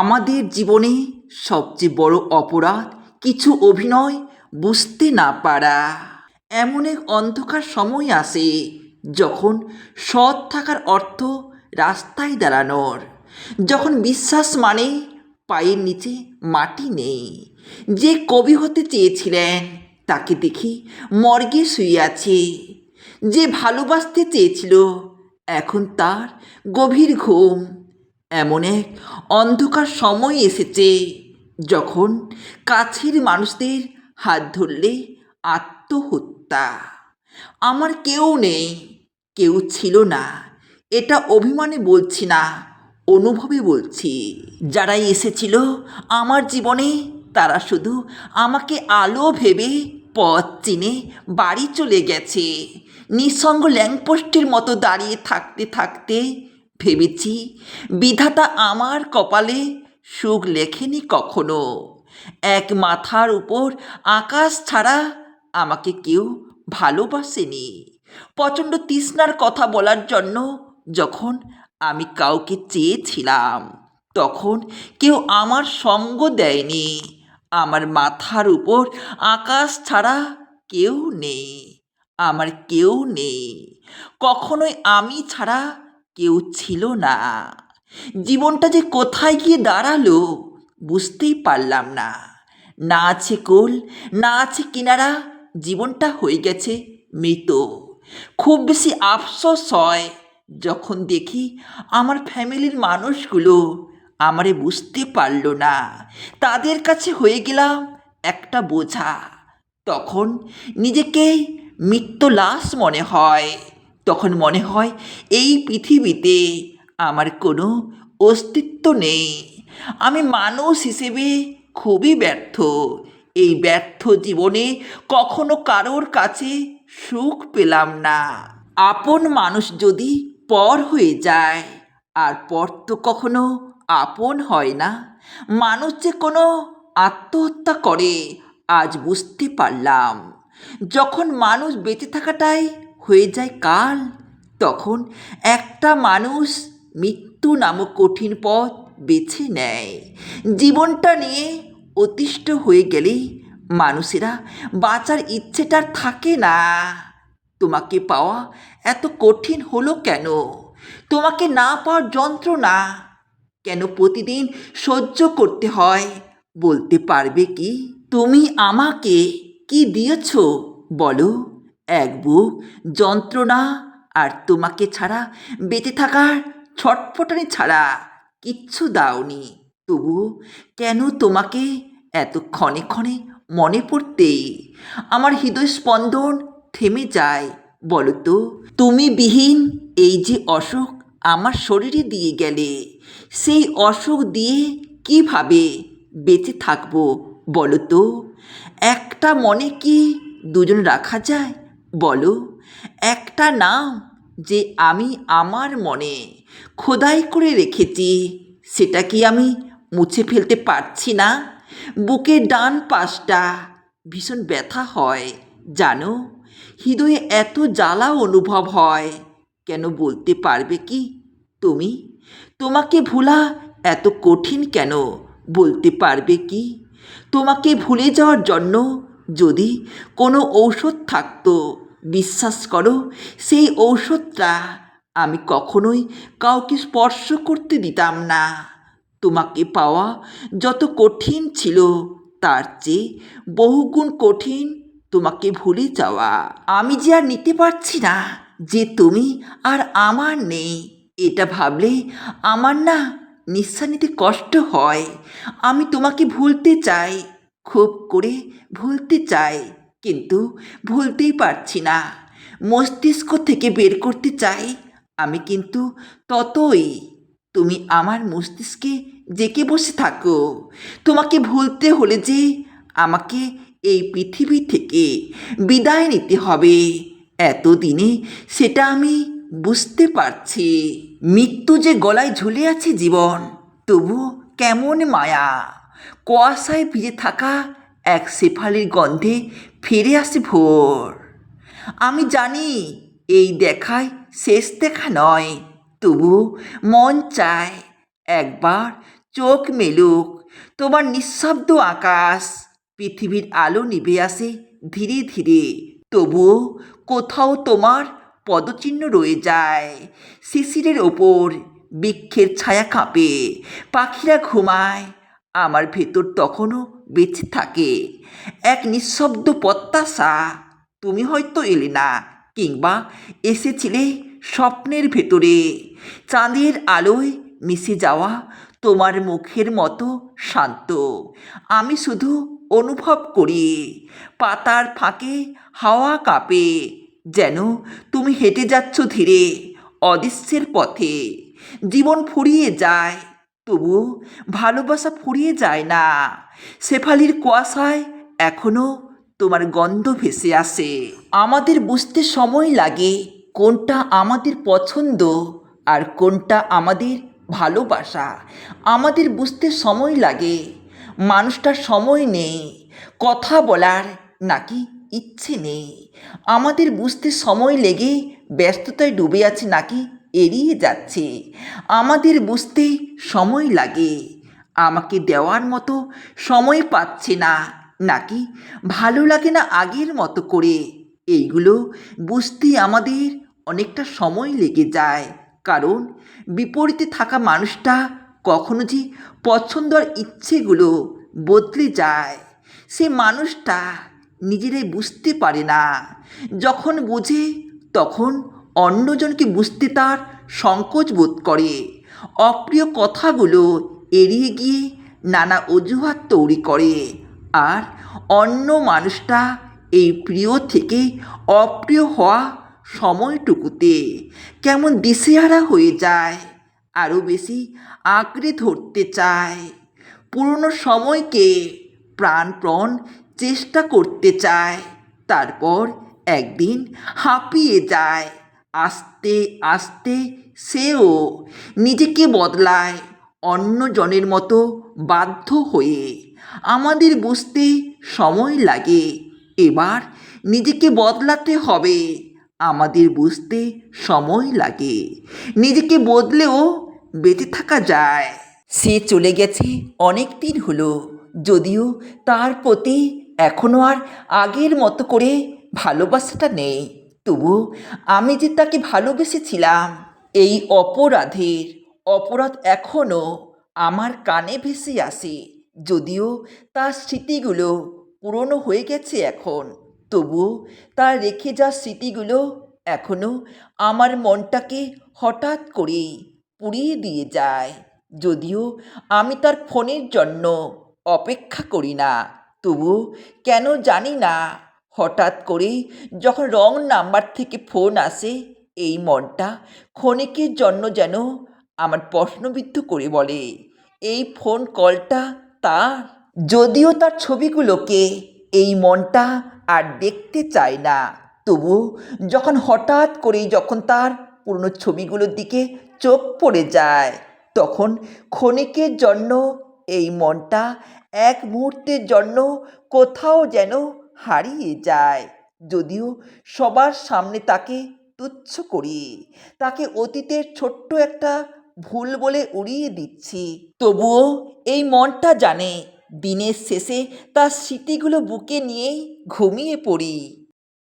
আমাদের জীবনে সবচেয়ে বড় অপরাধ কিছু অভিনয় বুঝতে না পারা। এমন এক অন্ধকার সময় আসে যখন সৎ থাকার অর্থ রাস্তায় দাঁড়ানোর, যখন বিশ্বাস মানে পায়ের নিচে মাটি নেই। যে কবি হতে চেয়েছিলেন তাকে দেখি মর্গে শুয়ে আছে। যে ভালোবাসতে চেয়েছিল এখন তার গভীর ঘুম। এমন এক অন্ধকার সময় এসেছে যখন কাছের মানুষদের হাত ধরলে আত্মহত্যা। আমার কেউ নেই, কেউ ছিল না। এটা অভিমানে বলছি না, অনুভবে বলছি। যারা এসেছিল আমার জীবনে, তারা শুধু আমাকে আলো ভেবে পথ চিনে বাড়ি চলে গেছে। নিঃসঙ্গ ল্যাংপোস্টের মতো দাঁড়িয়ে থাকতে থাকতে ভেবেছি বিধাতা আমার কপালে সুখ লেখেনি কখনো। এক মাথার উপর আকাশ ছাড়া আমাকে কেউ ভালোবাসেনি। প্রচণ্ড তৃষ্ণার কথা বলার জন্য যখন আমি কাউকে চেয়েছিলাম, তখন কেউ আমার সঙ্গ দেয়নি। আমার মাথার উপর আকাশ ছাড়া কেউ নেই, আমার কেউ নেই। কখনোই আমি ছাড়া কেউ ছিল না। জীবনটা যে কোথায় গিয়ে দাঁড়াল বুঝতেই পারলাম না। না আছে কোল, না আছে কিনারা, জীবনটা হয়ে গেছে মৃত। খুব বেশি আফসোস হয় যখন দেখি আমার ফ্যামিলির মানুষগুলো আমারে বুঝতে পারল না। তাদের কাছে হয়ে গেলাম একটা বোঝা। তখন নিজেকে মৃত্যু লাশ মনে হয়। তখন মনে হয় এই পৃথিবীতে আমার কোনো অস্তিত্ব নেই। আমি মানুষ হিসেবে খুবই ব্যর্থ। এই ব্যর্থ জীবনে কখনো কারোর কাছে সুখ পেলাম না। আপন মানুষ যদি পর হয়ে যায়, আর পর তো কখনো আপন হয় না। মানুষ যে কোনো আত্মহত্যা করে, আজ বুঝতে পারলাম। যখন মানুষ বেঁচে থাকাটাই হয়ে যায় কাল। তখন একটা মানুষ মৃত্যু নামক কঠিন পথ বেছে নেয়। জীবনটা নিয়ে অতিষ্ঠ হয়ে গেলেই মানুষেরা বাঁচার ইচ্ছেটার থাকে না। তোমাকে পাওয়া এত কঠিন হলো কেন? তোমাকে না পাওয়ার যন্ত্রণা কেন প্রতিদিন সহ্য করতে হয়? বলতে পারবে কি? তুমি আমাকে কি দিয়েছ? বলো। এক বুক যন্ত্রণা আর তোমাকে ছাড়া বেঁচে থাকার ছটফটানি ছাড়া কিচ্ছু দাওনি। তবু কেন তোমাকে এত ক্ষণে ক্ষণে মনে পড়তে? আমার হৃদয় স্পন্দন থেমে যায় বলো তো তুমি বিহীন এই যে অসুখ আমার শরীরে দিয়ে গেলে, সেই অসুখ দিয়ে কীভাবে বেঁচে থাকব? বলো তো একটা মনে কি দুজন রাখা যায়? বলো, একটা নাম যে আমি আমার মনে খোদাই করে রেখেছি, সেটা কি আমি মুছে ফেলতে পারছি না? বুকের ডান পাশটা ভীষণ ব্যথা হয়, জানো? হৃদয়ে এত জ্বালা অনুভব হয়, কেন বলতে পারবে কি তুমি? তোমাকে ভোলা এত কঠিন কেন বলতে পারবে কি? তোমাকে ভুলে যাওয়ার জন্য যদি কোনো ঔষধ থাকতো বিশ্বাস করো, সেই ঔষধটা আমি কখনোই কাউকে স্পর্শ করতে দিতাম না। তোমাকে পাওয়া যত কঠিন ছিল, তার চেয়ে বহুগুণ কঠিন তোমাকে ভুলে যাওয়া। আমি যে আর নিতে পারছি না, যে তুমি আর আমার নেই, এটা ভাবলে আমার না নিঃশ্বাস নিতে কষ্ট হয়। আমি তোমাকে ভুলতে চাই, খুব করে ভুলতে চাই। কিন্তু ভুলতেই পারছি না। মস্তিষ্ক থেকে বের করতে চাই, আমি কিন্তু ততই। তুমি আমার মস্তিষ্কে জেকে বসে থাকো। তোমাকে ভুলতে হলে যে আমাকে এই পৃথিবী থেকে বিদায় নিতে হবে। এতদিনে সেটা আমি বুঝতে পারছি। মৃত্যু যে গলায় ঝুলে আছে জীবন তবু কেমন মায়া। কুয়াশায় ভিজে থাকা এক শেফালির গন্ধে ফিরে আসে ভোর। আমি জানি এই দেখায় শেষ দেখা নয় তবু মন চায় একবার চোখ মেলুক, তোমার নিঃশব্দ আকাশ পৃথিবীর আলো নিভে আসে ধীরে ধীরে, তবুও কোথাও তোমার পদচিহ্ন রয়ে যায়। শিশিরের ওপর বৃক্ষের ছায়া কাঁপে, পাখিরা ঘুমায়, আমার ভেতর তখনও বেঁচে থাকে। এক নিঃশব্দ প্রত্যাশা, তুমি হয়তো এলে না, কিংবা এসেছিলে স্বপ্নের ভেতরে। চাঁদের আলোয় মিশে যাওয়া তোমার মুখের মতো শান্ত। আমি শুধু অনুভব করি, পাতার ফাঁকে হাওয়া কাঁপে, যেন তুমি হেঁটে যাচ্ছ ধীরে, অদৃশ্যের পথে। জীবন ফুরিয়ে যায় তবু ভালোবাসা ফুরিয়ে যায় না। শেফালির কুয়াশায় এখনও তোমার গন্ধ ভেসে আসে। আমাদের বুঝতে সময় লাগে কোনটা আমাদের পছন্দ আর কোনটা আমাদের ভালোবাসা। আমাদের বুঝতে সময় লাগে, মানুষটার সময় নেই, কথা বলার নাকি ইচ্ছে নেই। আমাদের বুঝতে সময় লেগে ব্যস্ততায় ডুবে আছে নাকি এড়িয়ে যাচ্ছে। আমাদের বুঝতে সময় লাগে আমাকে দেওয়ার মতো সময় পাচ্ছে না, নাকি? ভালো লাগে না আগের মতো করে। এইগুলো বুঝতে আমাদের অনেকটা সময় লেগে যায়। কারণ বিপরীতে থাকা মানুষটা কখনো যে পছন্দ আর ইচ্ছেগুলো বদলে যায়, সে মানুষটা নিজেরাই বুঝতে পারে না। যখন বোঝে, তখন অন্যজনকে বুঝতে তার সংকোচ বোধ করে। অপ্রিয় কথাগুলো এড়িয়ে গিয়ে নানা অজুহাত তৈরি করে। আর অন্য মানুষটা এই প্রিয় থেকে অপ্রিয় হওয়া সময়টুকুতে কেমন দিশেহারা হয়ে যায়, আরও বেশি আঁকড়ে ধরতে চায়। পুরনো সময়কে প্রাণপণ চেষ্টা করতে চায়, তারপর একদিন হাঁপিয়ে যায়, আস্তে আস্তে সেও নিজেকে বদলায়। অন্যজনের মতো বাধ্য হয়ে আমাদের বুঝতে সময় লাগে। এবার নিজেকে বদলাতে হবে। আমাদের বুঝতে সময় লাগে। নিজেকে বদলেও বেঁচে থাকা যায়। সে চলে গেছে অনেক দিন হলো। যদিও তার প্রতি এখনও আর আগের মতো করে ভালোবাসাটা নেই। তবু আমি যে তাকে ভালোবেসেছিলাম, এই অপরাধের অপরাধ এখনও আমার কানে ভেসে আসে, যদিও তার স্মৃতিগুলো পুরনো হয়ে গেছে এখন। তবু তার রেখে যাওয়া স্মৃতিগুলো এখনও আমার মনটাকে হঠাৎ করেই পুড়িয়ে দিয়ে যায়, যদিও আমি তার ফোনের জন্য অপেক্ষা করি না। তবু কেন জানি না, হঠাৎ করেই যখন রং নাম্বার থেকে ফোন আসে, এই মনটা ক্ষণিকের জন্য যেন আমার প্রশ্নবিদ্ধ করে বলে, এই ফোন কলটা তার? যদিও তার ছবিগুলোকে এই মনটা আর দেখতে চায় না। তবু যখন হঠাৎ করেই যখন তার পুরনো ছবিগুলোর দিকে চোখ পড়ে যায়, তখন ক্ষণিকের জন্য এই মনটা এক মুহূর্তের জন্য কোথাও যেন হারিয়ে যায়। যদিও সবার সামনে তাকে তুচ্ছ করি, তাকে অতীতের ছোট্ট একটা ভুল বলে উড়িয়ে দিচ্ছি। তবুও এই মনটা জানে, দিনের শেষে তার স্মৃতিগুলো বুকে নিয়েই ঘুমিয়ে পড়ি।